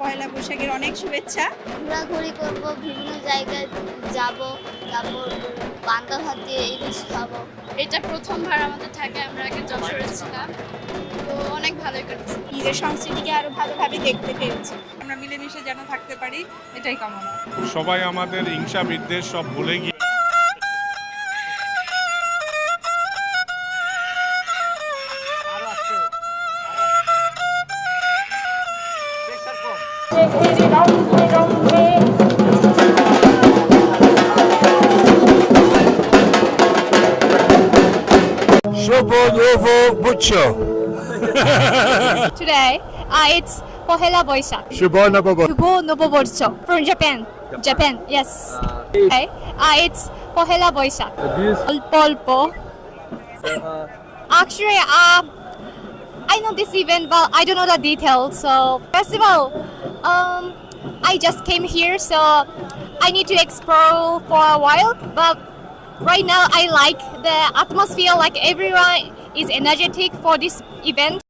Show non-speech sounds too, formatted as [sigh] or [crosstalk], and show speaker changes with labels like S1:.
S1: পয়লা বৈশাখের অনেক শুভেচ্ছা।
S2: ঘোরাঘুরি করব বিভিন্ন জায়গায় যাব তারপর পান্তা ভাত দিয়ে ইলিশ খাব।
S3: এটা প্রথমবার আমাদের থাকে আমরা আগে যশোরে ছিলাম। তো অনেক ভালোই কেটেছে।
S1: নিজের সংস্কৃতিকে আরও ভালোভাবে দেখতে পেরেছি।
S4: আমরা মিলেমিশে যেন থাকতে পারি এটাই কামনা।
S5: সবাই আমাদের হিংসা বিদ্বেষ সব ভুলে গিয়ে
S6: Novo Bucho. [laughs]
S3: Today, uh, it's Pohela boisha.
S6: Shubo Noboborcho.
S3: Shubo Noboborcho from Japan. Japan. Yes. Okay, Today, uh, it's Pohela Boishak. Polpo. Uh, Actually, uh, I know this event, but I don't know the details. So, festival. Um, I just came here, so I need to explore for a while. But right now, I like the atmosphere. Like everyone is energetic for this event.